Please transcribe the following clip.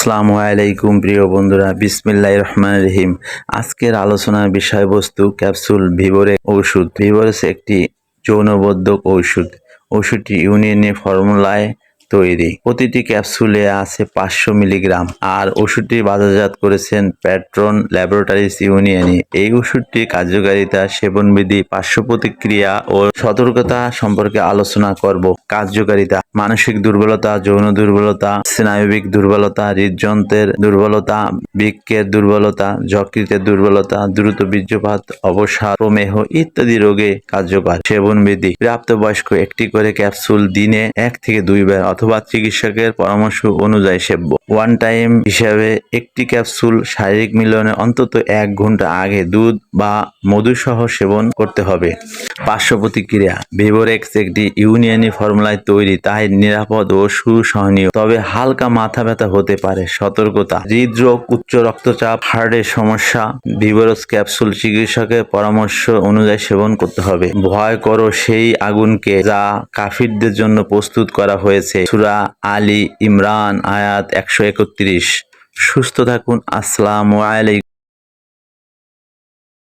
আসসালামু আলাইকুম, প্রিয় বন্ধুরা। বিসমিল্লাহ রহমান রহিম। আজকের আলোচনার বিষয়বস্তু ক্যাপসুল ভিভোরে ঔষধ। ভিভোরেস একটি যৌনবদ্ধক ঔষধ। ঔষধটি ইউনিয়নে ফর্মুলায় তৈরি। প্রতিটি ক্যাপসুলে আছে পাঁচশো মিলিগ্রাম। আর ওষুধটি বাজারজাত করেছেন প্যাট্রন ল্যাবরেটরিজ ইউনিয়নে এই ওষুধটির কার্যকারিতা, সেবনবিধি পার্শ্ব প্রতিক্রিয়া ও সতর্কতা সম্পর্কে আলোচনা করব। কার্যকারিতা, মানসিক দুর্বলতা, যৌন দুর্বলতা, স্নায়বিক দুর্বলতা, হৃদযন্ত্রের দুর্বলতা, বৃক্কের দুর্বলতা, যকৃতের দুর্বলতা, দ্রুত বীর্যপাত, অবসাদ, প্রমেহ ইত্যাদি রোগে কার্যকর। সেবনবিধি, প্রাপ্তবয়স্ক একটি করে ক্যাপসুল দিনে এক থেকে দুইবার অথবা চিকিৎসকের পরামর্শ অনুযায়ী সেব্য। ওয়ান টাইম হিসাবে একটি ক্যাপসুল শারীরিক মিলনে অন্তত এক ঘণ্টা আগে দুধ বা মধু সহ সেবন করতে হবে। পার্শ্ব প্রতিক্রিয়া ভিভোরেক্স একটি ইউনিয়নি ফর্মুলায় তৈরি, তাই নিরাপদ ও সুসহনীয়। তবে হালকা মাথা ব্যথা হতে পারে, সতর্কতা। হৃদরোগ, উচ্চ রক্তচাপ, হার্টের সমস্যা ভিভোরস ক্যাপসুল চিকিৎসকের পরামর্শ অনুযায়ী সেবন করতে হবে। ভয় করো সেই আগুনকে যা কাফিরদের জন্য প্রস্তুত করা হয়েছে। সুরা আলী ইমরান, আয়াত একশো একত্রিশ। সুস্থ থাকুন। আসসালামু আলাইকুম।